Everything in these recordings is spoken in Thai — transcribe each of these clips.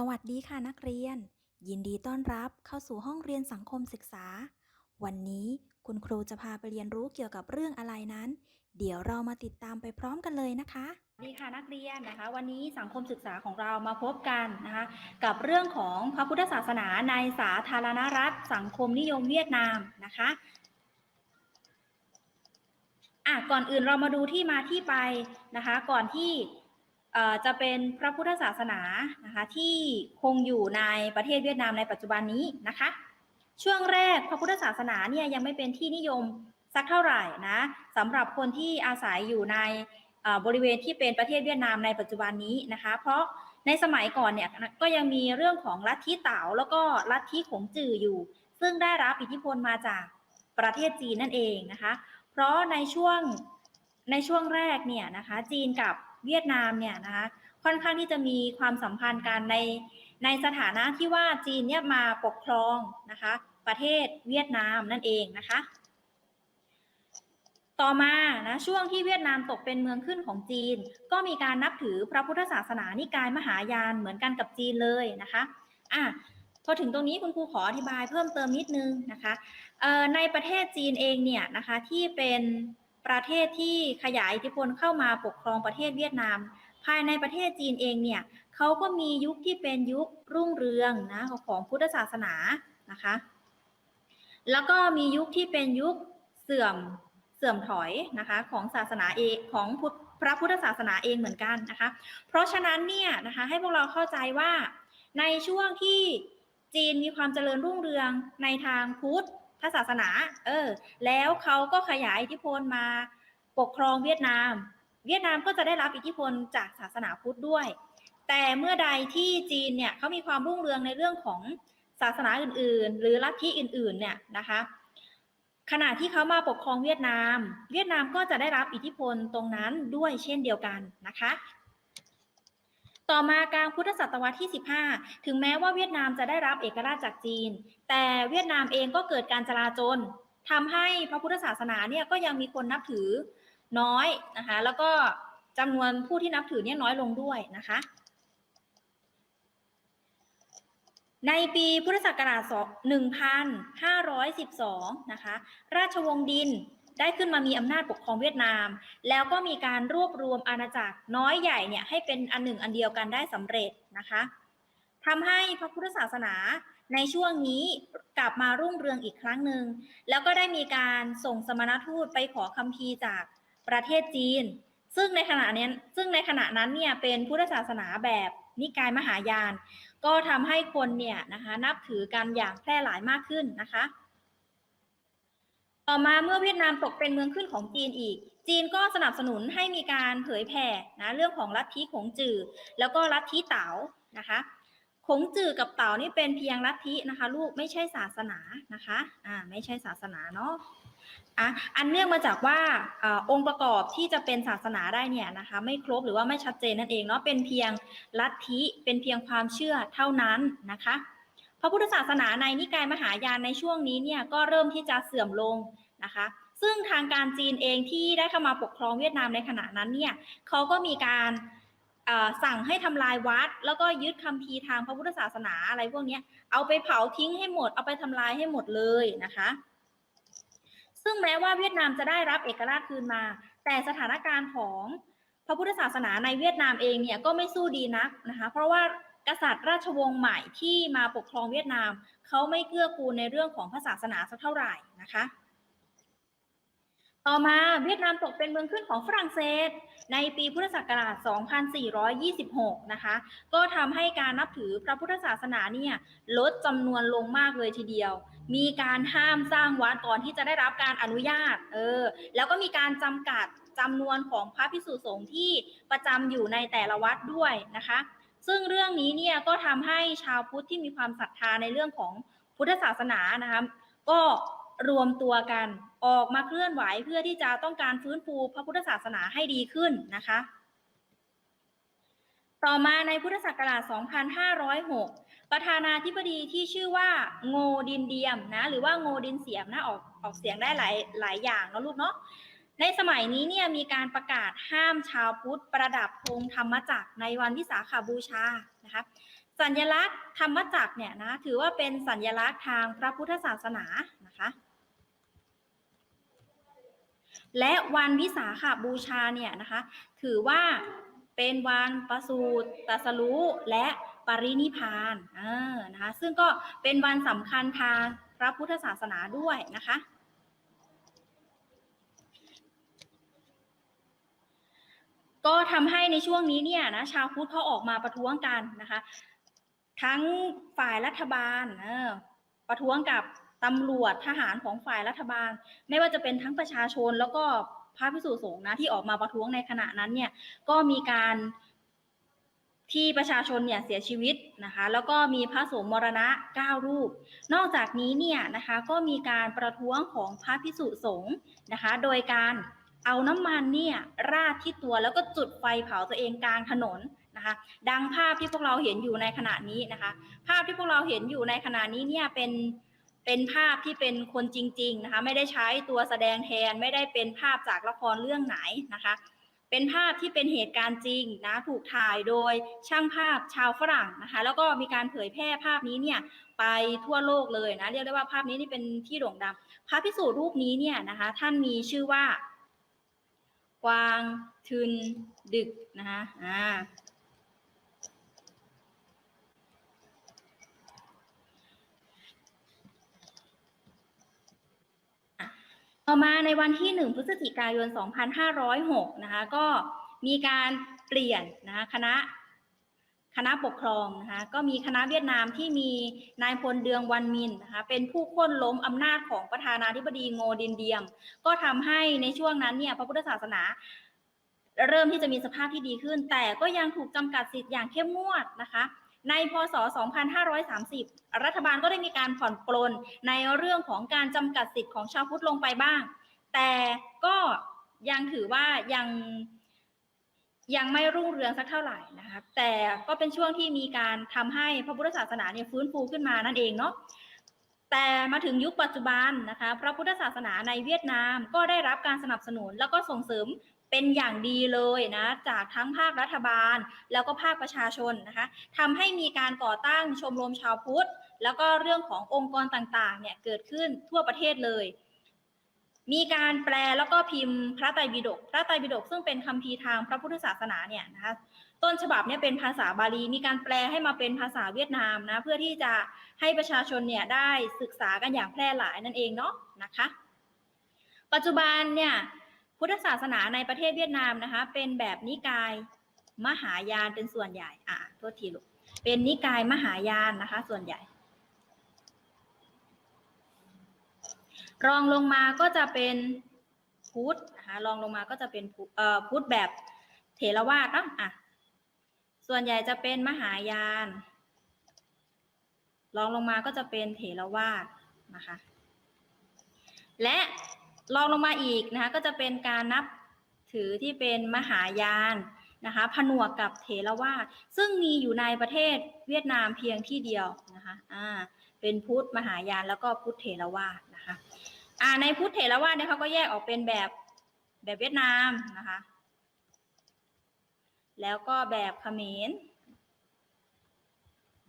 สวัสดีค่ะนักเรียน ยินดีต้อนรับเข้าสู่ห้องเรียนสังคมศึกษา วันนี้คุณครูจะพาไปเรียนรู้เกี่ยวกับเรื่องอะไรนั้น เดี๋ยวเรามาติดตามไปพร้อมกันเลยนะคะดีค่ะนักเรียนนะคะ วันนี้สังคมศึกษาของเรามาพบกันนะคะ กับเรื่องของพระพุทธศาสนาในสาธารณรัฐ สังคมนิยมเวียดนามนะคะอะก่อนอื่นเรามาดูที่มาที่ไปนะคะ ก่อนที่ จะเป็นพระพุทธศาสนานะคะที่คงอยู่ในประเทศเวียดนามในปัจจุบันนี้นะคะ ช่วงแรกพระพุทธศาสนาเนี่ยยังไม่เป็นที่นิยมสักเท่าไหร่นะสำหรับคนที่อาศัยอยู่ในบริเวณที่เป็นประเทศเวียดนามในปัจจุบันนี้นะคะ เพราะในสมัยก่อนเนี่ยก็ยังมีเรื่องของลัทธิเต๋าแล้วก็ลัทธิขงจื่ออยู่ ซึ่งได้รับอิทธิพลมาจากประเทศจีนนั่นเองนะคะ เพราะในช่วงในช่วงแรกเนี่ยนะคะจีนกับ เวียดนามเนี่ยนะคะค่อนข้างที่จะมีความสัมพันธ์กันในในสถานะที่ว่าจีนเนี่ยมาปกครองนะคะ ประเทศเวียดนามนั่นเองนะคะ ต่อมานะช่วงที่เวียดนามตกเป็นเมืองขึ้นของจีน ก็มีการนับถือพระพุทธศาสนานิกายมหายานเหมือนกันกับจีนเลยนะคะอะพอถึงตรงนี้คุณครูขออธิบายเพิ่มเติมนิดนึงนะคะในประเทศจีนเองเนี่ยนะคะที่เป็น ประเทศที่ขยายอิทธิพลเข้ามาปกครองประเทศเวียดนาม ภายในประเทศจีนเองเนี่ยเขาก็มียุคที่เป็นยุครุ่งเรืองนะของพุทธศาสนานะคะ แล้วก็มียุคที่เป็นยุคเสื่อมเสื่อมถอยนะคะของศาสนาเองของพพระพุทธศาสนาเองเหมือนกันนะคะ เพราะฉะนั้นเนี่ยนะคะให้พวกเราเข้าใจว่าในช่วงที่จีนมีความเจริญรุ่งเรืองในทางพุทธ ศาสนา เออ แล้วเขาก็ขยายอิทธิพลมาปกครองเวียดนาม เวียดนามก็จะได้รับอิทธิพลจากศาสนาพุทธด้วย แต่เมื่อใดที่จีนเนี่ยเขามีความรุ่งเรืองในเรื่องของศาสนาอื่นๆ หรือลัทธิอื่นๆ เนี่ยนะคะ ขณะที่เขามาปกครองเวียดนาม เวียดนามก็จะได้รับอิทธิพลตรงนั้นด้วยเช่นเดียวกันนะคะ ต่อมากลางพุทธศตวรรษที่ 15 ถึงแม้ว่าเวียดนามจะได้รับเอกราชจากจีน แต่เวียดนามเองก็เกิดการจลาจลทำให้พระพุทธศาสนาเนี่ยก็ยังมีคนนับถือน้อยนะคะ แล้วก็จำนวนผู้ที่นับถือเนี่ยน้อยลงด้วยนะคะ ในปีพุทธศักราช 1512 นะคะ ราชวงศ์ดิน ได้ขึ้นมามีอำนาจปกครองเวียดนาม แล้วก็มีการรวบรวมอาณาจักรน้อยใหญ่เนี่ยให้เป็นอันหนึ่งอันเดียวกันได้สำเร็จนะคะทำให้พระพุทธศาสนาในช่วงนี้กลับมารุ่งเรืองอีกครั้งหนึ่งแล้วก็ได้มีการส่งสมณทูตไปขอคัมภีจากประเทศจีน ซึ่งในขณะนี้ซึ่งในขณะนั้นเนี่ยเป็นพุทธศาสนาแบบนิกายมหายาน ก็ทำให้คนเนี่ยนะคะนับถือกันอย่างแพร่หลายมากขึ้นนะคะ ต่อมาเมื่อเวียดนามตกเป็นเมืองขึ้นของจีนอีก จีนก็สนับสนุนให้มีการเผยแผ่นะเรื่องของลัทธิขงจื่อแล้วก็ลัทธิเต๋านะคะขงจื่อกับเต๋านี่เป็นเพียงลัทธินะคะ ลูกไม่ใช่ศาสนานะคะอ่าไม่ใช่ศาสนาเนาะอะอันเนื่องมาจากว่าอาองค์ประกอบที่จะเป็นศาสนาได้เนี่ยนะคะ ไม่ครบหรือว่าไม่ชัดเจนนั่นเองเนาะเป็นเพียงลัทธิเป็นเพียงความเชื่อเท่านั้นนะคะ พระพุทธศาสนาในนิกายมหายานในช่วงนี้เนี่ยก็เริ่มที่จะเสื่อมลงนะคะ ซึ่งทางการจีนเองที่ได้เข้ามาปกครองเวียดนามในขณะนั้นเนี่ยเขาก็มีการสั่งให้ทำลายวัด แล้วก็ยึดคัมภีร์ทางพระพุทธศาสนาอะไรพวกนี้เอาไปเผาทิ้งให้หมด เอาไปทำลายให้หมดเลยนะคะ ซึ่งแม้ว่าเวียดนามจะได้รับเอกราชคืนมา แต่สถานการณ์ของพระพุทธศาสนาในเวียดนามเองเนี่ยก็ไม่สู้ดีนักนะคะ เพราะว่า กษัตริย์ราชวงศ์ใหม่ที่มาปกครองเวียดนาม เขาไม่เกื้อกูลในเรื่องของพระศาสนาสักเท่าไหร่นะคะ ต่อมาเวียดนามตกเป็นเมืองขึ้นของฝรั่งเศส ในปีพุทธศักราช 2426 นะคะ ก็ทำให้การนับถือพระพุทธศาสนาเนี่ยลดจำนวนลงมากเลยทีเดียว มีการห้ามสร้างวัดก่อนที่จะได้รับการอนุญาต เออ แล้วก็มีการจำกัดจำนวนของพระภิกษุสงฆ์ที่ประจำอยู่ในแต่ละวัดด้วยนะคะ ซึ่งเรื่องนี้เนี่ยก็ทำให้ชาวพุทธที่มีความศรัทธาในเรื่องของพุทธศาสนานะคะก็รวมตัวกันออกมาเคลื่อนไหวเพื่อที่จะต้องการฟื้นฟูพระพุทธศาสนาให้ดีขึ้นนะคะ ต่อมาในพุทธศักราช 2506 ประธานาธิบดีที่ชื่อว่าโงดินเดียมนะหรือว่าโงดินเสียมนะออกออกเสียงได้หลายหลายอย่างเนาะลูกเนาะ ในสมัยนี้เนี่ยมีการประกาศห้ามชาวพุทธประดับธงธรรมจักรในวันวิสาขบูชานะคะสัญลักษณ์ธรรมจักรเนี่ยนะถือว่าเป็นสัญลักษณ์ทางพระพุทธศาสนานะคะและวันวิสาขบูชาเนี่ยนะคะถือว่าเป็นวันประสูติตรัสรู้และปรินิพานเออนะคะซึ่งก็เป็นวันสำคัญทางพระพุทธศาสนาด้วยนะคะ ก็ทำให้ในช่วงนี้เนี่ยนะชาวพุทธเขาออกมาประท้วงกันนะคะ ทั้งฝ่ายรัฐบาลประท้วงกับตำรวจทหารของฝ่ายรัฐบาล ไม่ว่าจะเป็นทั้งประชาชนแล้วก็พระพิสุสงฆ์นะที่ออกมาประท้วงในขณะนั้นเนี่ยก็มีการที่ประชาชนเนี่ยเสียชีวิตนะคะ แล้วก็มีพระสงฆ์มรณะ 9 รูป นอกจากนี้เนี่ยนะคะก็มีการประท้วงของพระพิสุสงฆ์นะคะ โดยการ เอาน้ำมันเนี่ยราดที่ตัวแล้วก็จุดไฟเผาตัวเองกลางถนนนะคะ ดังภาพที่พวกเราเห็นอยู่ในขณะนี้นะคะ ภาพที่พวกเราเห็นอยู่ในขณะนี้เนี่ยเป็นเป็นภาพที่เป็นคนจริง ๆนะคะ ไม่ได้ใช้ตัวแสดงแทนไม่ได้เป็นภาพจากละครเรื่องไหนนะคะ เป็นภาพที่เป็นเหตุการณ์จริงนะถูกถ่ายโดยช่างภาพชาวฝรั่งนะคะ แล้วก็มีการเผยแพร่ภาพนี้เนี่ยไปทั่วโลกเลยนะเรียกได้ว่าภาพนี้นี่เป็นที่โด่งดังพระพิสูรรูปนี้เนี่ยนะคะ ท่านมีชื่อว่า กวาง ทึน ดึก นะคะอ่าต่อมาในวันที่ 1 พฤศจิกายน 2506 นะคะ ก็มีการเปลี่ยนนะคะคณะ คณะปกครองนะคะก็มีคณะเวียดนามที่มีนายพลเดืองวันมินนะคะเป็นผู้โค่นล้มอำนาจของประธานาธิบดีโงดินเดียม ก็ทำให้ในช่วงนั้นเนี่ยพระพุทธศาสนา เริ่มที่จะมีสภาพที่ดีขึ้น แต่ก็ยังถูกจำกัดสิทธิ์อย่างเข้มงวดนะคะในพศ 2530 รัฐบาลก็ได้มีการผ่อนปลนในเรื่องของการจำกัดสิทธิ์ของชาวพุทธลงไปบ้าง แต่ก็ยังถือว่ายัง ยังไม่รุ่งเรืองสักเท่าไหร่นะคะแต่ก็เป็นช่วงที่มีการทำให้พระพุทธศาสนาเนี่ยฟื้นฟูขึ้นมานั่นเองเนาะแต่มาถึงยุคปัจจุบันนะคะพระพุทธศาสนาในเวียดนามก็ได้รับการสนับสนุน แล้วก็ส่งเสริมเป็นอย่างดีเลยนะจากทั้งภาครัฐบาล แล้วก็ภาคประชาชนนะคะทำให้มีการก่อตั้งชมรมชาวพุทธ แล้วก็เรื่องขององค์กรต่างๆเนี่ยเกิดขึ้นทั่วประเทศเลย มีการแปลแล้วก็พิมพ์พระไตรปิฎก พระไตรปิฎกซึ่งเป็นคัมภีร์ทางพระพุทธศาสนาเนี่ยนะคะ ต้นฉบับเนี่ยเป็นภาษาบาลี มีการแปลให้มาเป็นภาษาเวียดนามนะ เพื่อที่จะให้ประชาชนเนี่ยได้ศึกษากันอย่างแพร่หลายนั่นเองเนาะนะคะ ปัจจุบันเนี่ยพุทธศาสนาในประเทศเวียดนามนะคะ เป็นแบบนิกายมหายานเป็นส่วนใหญ่ อ่าโทษทีลูก เป็นนิกายมหายานนะคะ ส่วนใหญ่ รองลงมาก็จะเป็นพุทธนะคะรองลงมาก็จะเป็นพุทธแบบเถรวาทเนาะอะส่วนใหญ่จะเป็นมหายานรองลงมาก็จะเป็นเถรวาทนะคะ และรองลงมาอีกนะคะก็จะเป็นการนับถือที่เป็นมหายานนะคะผนวกกับเถรวาทซึ่งมีอยู่ในประเทศเวียดนามเพียงที่เดียวนะคะอ่าเป็นพุทธมหายานแล้วก็พุทธเถรวาทนะคะ อ่าในพุทธเถรวาทเนี่ยเขาก็แยกออกเป็นแบบแบบเวียดนามนะคะ แล้วก็แบบเขมร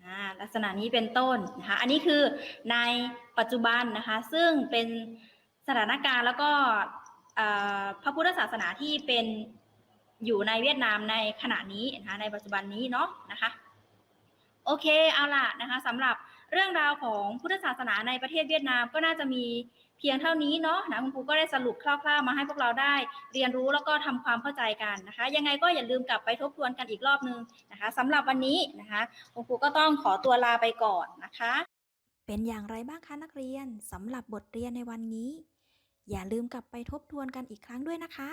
อ่าลักษณะนี้เป็นต้นนะคะ อันนี้คือในปัจจุบันนะคะ ซึ่งเป็นสถานการณ์แล้วก็พระพุทธศาสนาที่เป็นอยู่ในเวียดนามในขณะนี้นะคะในปัจจุบันนี้เนาะนะคะ โอเคเอาล่ะนะคะสำหรับเรื่องราวของพุทธศาสนาในประเทศเวียดนามก็น่าจะมี เพียงเท่านี้เนาะนะคุณครูก็ได้สรุปคร่าวๆมาให้พวกเราได้ เรียนรู้แล้วก็ทำความเข้าใจกันนะคะ ยังไงก็อย่าลืมกลับไปทบทวนกันอีกรอบนึงนะคะสำหรับวันนี้นะคะคุณครูก็ต้องขอตัวลาไปก่อนนะคะ เป็นอย่างไรบ้างคะนักเรียนสำหรับบทเรียนในวันนี้ อย่าลืมกลับไปทบทวนกันอีกครั้งด้วยนะคะ